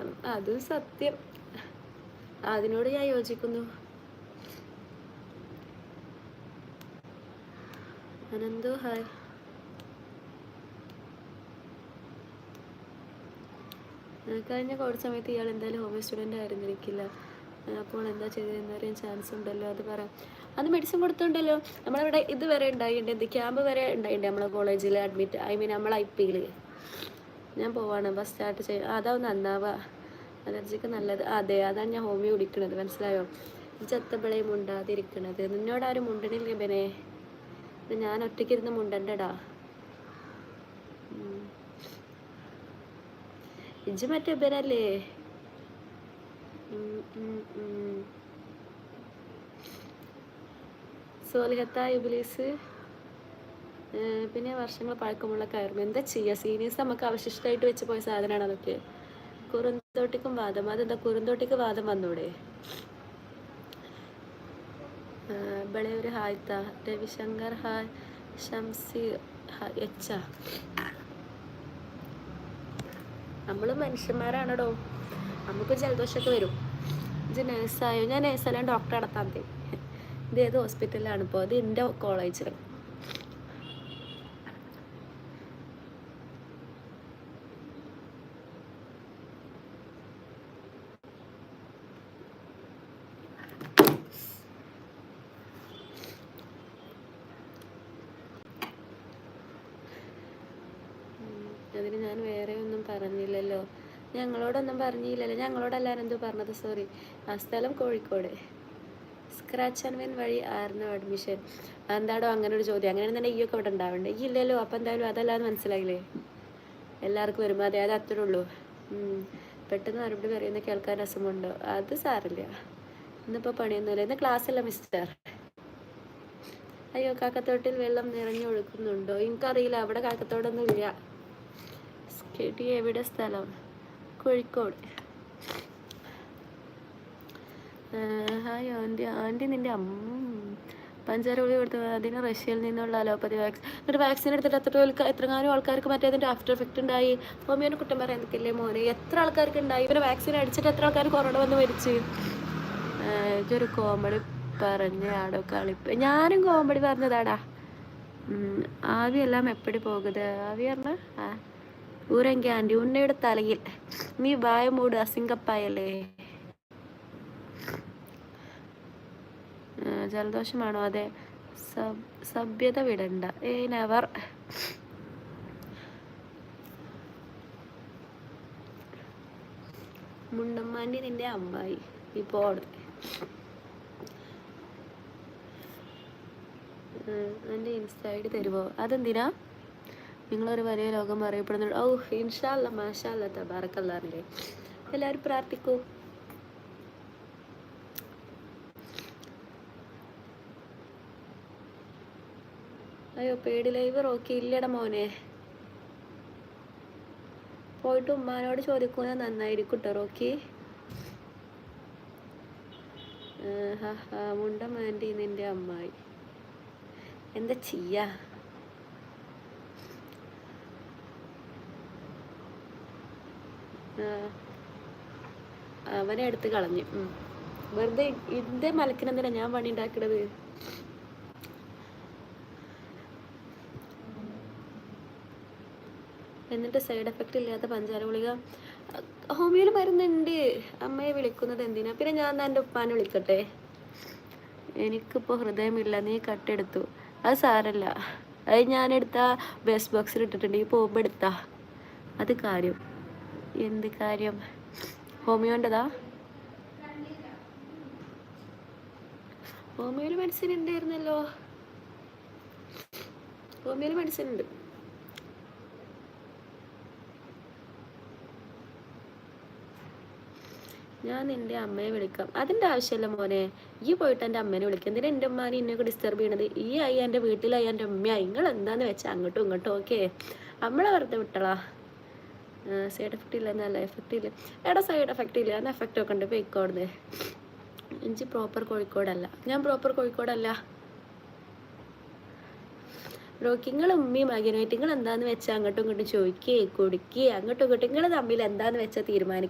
ആണ് അതും സത്യം. അതിനോട് ഞാൻ യോജിക്കുന്നു. അനന്തോ ഹായ്. കഴിഞ്ഞ കോവിഡ് സമയത്ത് ഇയാൾ എന്തായാലും ഹോമിയോ സ്റ്റുഡന്റ് ആയിരുന്നിരിക്കില്ല. അപ്പോൾ എന്താ ചെയ്തതെന്ന് അറിയാൻ ചാൻസ് ഉണ്ടല്ലോ അത് പറയാം അത് മെഡിസിൻ കൊടുത്തുണ്ടല്ലോ. നമ്മളവിടെ ഇതുവരെ ഉണ്ടായിട്ടുണ്ട്. എന്ത് ക്യാമ്പ് വരെ ഉണ്ടായിട്ടുണ്ട് നമ്മളെ കോളേജിൽ അഡ്മിറ്റ് ഐ മീൻ നമ്മളെ ഐ പിയിൽ ഞാൻ പോവാണ്. ബസ് സ്റ്റാർട്ട് ചെയ്യും അതാവും നന്നാവുക. അലർജിക്ക് നല്ലത്. അതെ അതാണ് ഞാൻ ഹോമിയോ കുടിക്കണത്. മനസ്സിലായോ? ചത്തപ്പിളയും മുണ്ടാതിരിക്കണത്. നിന്നോട് ആരും മുണ്ടണില്ല ബനെ. ഞാൻ ഒറ്റയ്ക്ക് ഇരുന്ന് മുണ്ടണ്ടടാ. ഇജ് മറ്റേ ഇവരല്ലേ? സോലിഹത്ത. ഇബിലീസ്. പിന്നെ വർഷങ്ങൾ പഴക്കമുള്ള കയറും എന്താ ചെയ്യുക സീനിയേഴ്സ് നമുക്ക് അവശിഷ്ടമായിട്ട് വെച്ച് പോയ സാധനമാണ് അതൊക്കെ. കുറുന്തോട്ടിക്കും വാദം. അതെന്താ? കുറുന്തോട്ടിക്ക് വാദം വന്നൂടെ? ബളയൂർ ഹായ് ഹായ്ത്ത രവിശങ്കർ ഹായ്. ഷംസി എച്ച നമ്മൾ മനുഷ്യന്മാരാണടോ. നമുക്ക് ജലദോഷമൊക്കെ വരും. ഇത് നേഴ്സായോ ഞാൻ നേഴ്സല്ല ഡോക്ടറെ നടത്താൻ ഇത് ഏത് ഹോസ്പിറ്റലിലാണ് ഇപ്പോൾ അത് എന്റെ കോളേജിൽ അതിന് ഞാൻ വേറെ ഒന്നും പറഞ്ഞില്ലല്ലോ. ഞങ്ങളോടൊന്നും പറഞ്ഞില്ലല്ലോ. ഞങ്ങളോടെല്ലാവരും എന്തോ പറഞ്ഞത്? സോറി ആ സ്ഥലം കോഴിക്കോട്. സ്ക്രാച്ച് ആൻഡ് വിൻ വഴി ആയിരുന്നു അഡ്മിഷൻ എന്താടോ അങ്ങനെ ഒരു ചോദ്യം. അങ്ങനെ തന്നെ ഈയൊക്കെ ഇവിടെ ഉണ്ടാവണ്ടേ? ഈ ഇല്ലല്ലോ. അപ്പം എന്തായാലും അതല്ലാന്ന് മനസ്സിലായില്ലേ? എല്ലാവർക്കും വരുമ്പോൾ അതെ അത് അത്രേ ഉള്ളൂ. പെട്ടെന്ന് മറുപടി പറയുന്ന കേൾക്കാൻ അസുഖമുണ്ടോ? അത് സാറില്ല. ഇന്നിപ്പോൾ പണിയൊന്നുമില്ല. ഇന്ന് ക്ലാസ് അല്ല മിസ്റ്റർ അയ്യോ കാക്കത്തോട്ടിൽ വെള്ളം നിറഞ്ഞു നിറഞ്ഞൊഴുക്കുന്നുണ്ടോ? എനിക്കറിയില്ല. അവിടെ കാക്കത്തോടൊന്നും ഇല്ല സ്കെട്ടി എവിടെ സ്ഥലം? കോഴിക്കോട്. ഹായ് ആന്റി ആന്റി നിന്റെ അമ്മ പഞ്ചാര ഗുളിക കൊടുത്തു അതിന് റഷ്യയിൽ നിന്നുള്ള അലോപ്പതി വാക്സിൻ എന്നിട്ട് വാക്സിൻ എടുത്തിട്ട് എത്ര എത്രങ്ങാനും ആൾക്കാർക്ക് മറ്റേതിന്റെ ആഫ്റ്റർ എഫക്റ്റ് ഉണ്ടായി? ഹോമിയോനെ കുറ്റം പറയാൻ നിൽക്കില്ലേ മോനെ? എത്ര ആൾക്കാർക്ക് ഉണ്ടായി? ഇവരെ വാക്സിൻ അടിച്ചിട്ട് എത്ര ആൾക്കാർ കൊറോണ വന്ന് മരിച്ച്? ഇതൊരു കോമഡി പറഞ്ഞ ആടോ കളിപ്പ്. ഞാനും കോമഡി പറഞ്ഞതാടാ. ആവിയെല്ലാം എപ്പടി പോകുത് ആവി പറഞ്ഞ? ആ. ഊരെങ്കിൽ ആന്റി ഉന്നയുടെ തലയിൽ. നീ വായ മൂട് അസിങ്കപ്പായല്ലേ? ജലദോഷമാണോ? അതെ. സഭ്യത വിടണ്ട. ഏ നവർ. മുണ്ടമ്മാന്റെ നിന്റെ അമ്മായി. ഇപ്പോൾ എന്റെ ഇൻസ്റ്റ ഐ ഡി തരുമോ അതെന്തിനാ? നിങ്ങളൊരു വലിയ ലോകം അറിയപ്പെടുന്നുണ്ട്. ഓ ഇൻഷാല്ല മാഷാല്ല തബാറക്കല്ലാറില്ലേ എല്ലാവരും പ്രാർത്ഥിക്കൂ. അയ്യോ പേടി ലൈവർ ഓക്കെ ഇല്ലട മോനെ. പോയിട്ട് ഉമ്മാനോട് ചോദിക്കുന്ന നന്നായിരിക്കും കേട്ടോ റോക്കി മുണ്ട മാന്റി നിന്റെ അമ്മായി. എന്താ ചെയ്യാ ആ, അവനെ എടുത്ത് കളഞ്ഞു. വെറുതെ ഇതിന്റെ മലക്കിനെന്തിനാ ഞാൻ പണി ഉണ്ടാക്കണത് എന്നിട്ട് സൈഡ് എഫക്റ്റ് ഇല്ലാത്ത പഞ്ചാര ഗുളിക. ഹോമിയോയിൽ മരുന്നുണ്ട്. അമ്മയെ വിളിക്കുന്നത് എന്തിനാ? പിന്നെ ഞാൻ എന്റെ ഉപ്പാനെ വിളിക്കട്ടെ? എനിക്കിപ്പോൾ ഹൃദയമില്ല. നീ കട്ടെടുത്തു. അത് സാരല്ല. അത് ഞാനെടുത്ത വേസ്റ്റ് ബോക്സിൽ ഇട്ടിട്ടുണ്ട്. ഈ പോകുമ്പോൾ എടുത്താ. അത് കാര്യം. എന്ത് കാര്യം? ഹോമിയോന്റെതാ? ഹോമിയോയിൽ മെഡിസിൻ ഉണ്ടായിരുന്നല്ലോ ഹോമിയോയിൽ മെഡിസിൻ ഉണ്ട് ഞാൻ നിന്റെ അമ്മയെ വിളിക്കാം. അതിന്റെ ആവശ്യമല്ല മോനെ. ഈ പോയിട്ട് എന്റെ അമ്മേനെ വിളിക്കാം. എന്തിനാ എന്റെ അമ്മാനെ എന്നെയൊക്കെ ഡിസ്റ്റർബ് ചെയ്യണത്? ഈ ആയി എന്റെ വീട്ടിലായി എന്റെ അമ്മയായി നിങ്ങൾ എന്താന്ന് വെച്ചാൽ അങ്ങോട്ടും ഇങ്ങോട്ടും ഓക്കെ നമ്മളെ വെറുതെ വിട്ടളാ. സൈഡ് എഫക്റ്റ് ഇല്ല എന്നല്ല എഫക്റ്റ് ഇല്ല. എടാ സൈഡ് എഫക്റ്റ് ഇല്ല. എന്നാൽ എഫക്റ്റ് ഒക്കെ ഉണ്ട്. പോയിക്കോടുന്ന് എനിക്ക് പ്രോപ്പർ കോഴിക്കോടല്ല. ഞാൻ പ്രോപ്പർ കോഴിക്കോടല്ല. ബ്രോക്കിങ്ങൾ ഉമ്മയും മകനുമായിട്ട് നിങ്ങൾ എന്താന്ന് വെച്ചാൽ അങ്ങോട്ടും ഇങ്ങോട്ടും ചോദിക്കുകയും കൊടുക്കുകയും അങ്ങോട്ടും ഇങ്ങോട്ടും. നിങ്ങൾ തമ്മിൽ എന്താന്ന് വെച്ചാൽ തീരുമാനിക്കുക